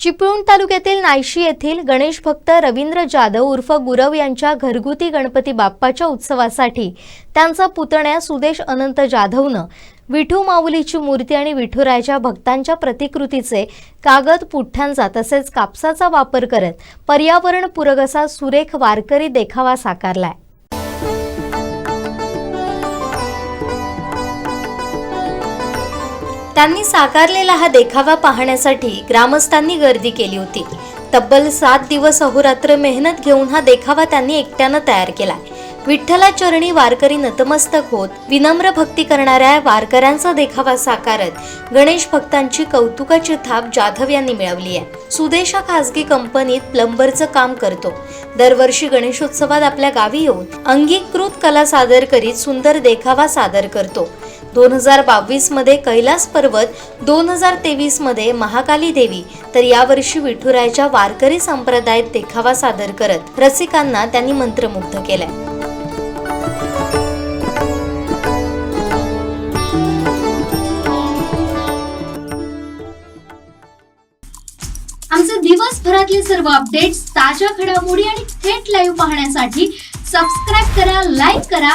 चिपळूण तालुक्यातील नायशी येथील गणेश भक्त रवींद्र जाधव उर्फ गुरव यांच्या घरगुती गणपती बाप्पाच्या उत्सवासाठी त्यांचा पुतण्या सुदेश अनंत जाधवनं विठू माऊलीची मूर्ती आणि विठुरायाच्या भक्तांच्या प्रतिकृतीचे कागद पुठ्ठ्यांचा तसेच कापसाचा वापर करत पर्यावरणपूरक असा सुरेख वारकरी देखावा साकारलाय. त्यांनी साकारलेला हा देखावा पाहण्यासाठी ग्रामस्थांनी गर्दी केली होती. तब्बल सात दिवस अहोरात्र मेहनत घेऊन हा देखावा त्यांनी एकट्यानं तयार केला. विठ्ठला चरणी वारकरी नतमस्तक होत विनम्र भक्ती करणाऱ्या वारकऱ्यांचा देखावा साकारत गणेश भक्तांची कौतुकाची थाप जाधव यांनी मिळवली आहे. सुदेशा खासगी कंपनीत प्लंबरचं काम करतो. दरवर्षी गणेशोत्सवात आपल्या गावी येऊन अंगीकृत कला सादर करीत सुंदर देखावा सादर करतो. दोन हजार बावीसमध्ये कैलास पर्वत दोन हजार तेवीसमध्ये महाकाली देवी. तर यावर्षी विठुरायाच्या वारकरी संप्रदायात देखावा सादर करत रसिकांना त्यांनी मंत्रमुग्ध केलाय. आमचे दिवसभरातले सर्व अपडेट्स ताज्या घडामोडी आणि थेट लाईव्ह पाहण्यासाठी सबस्क्राईब करा लाईक करा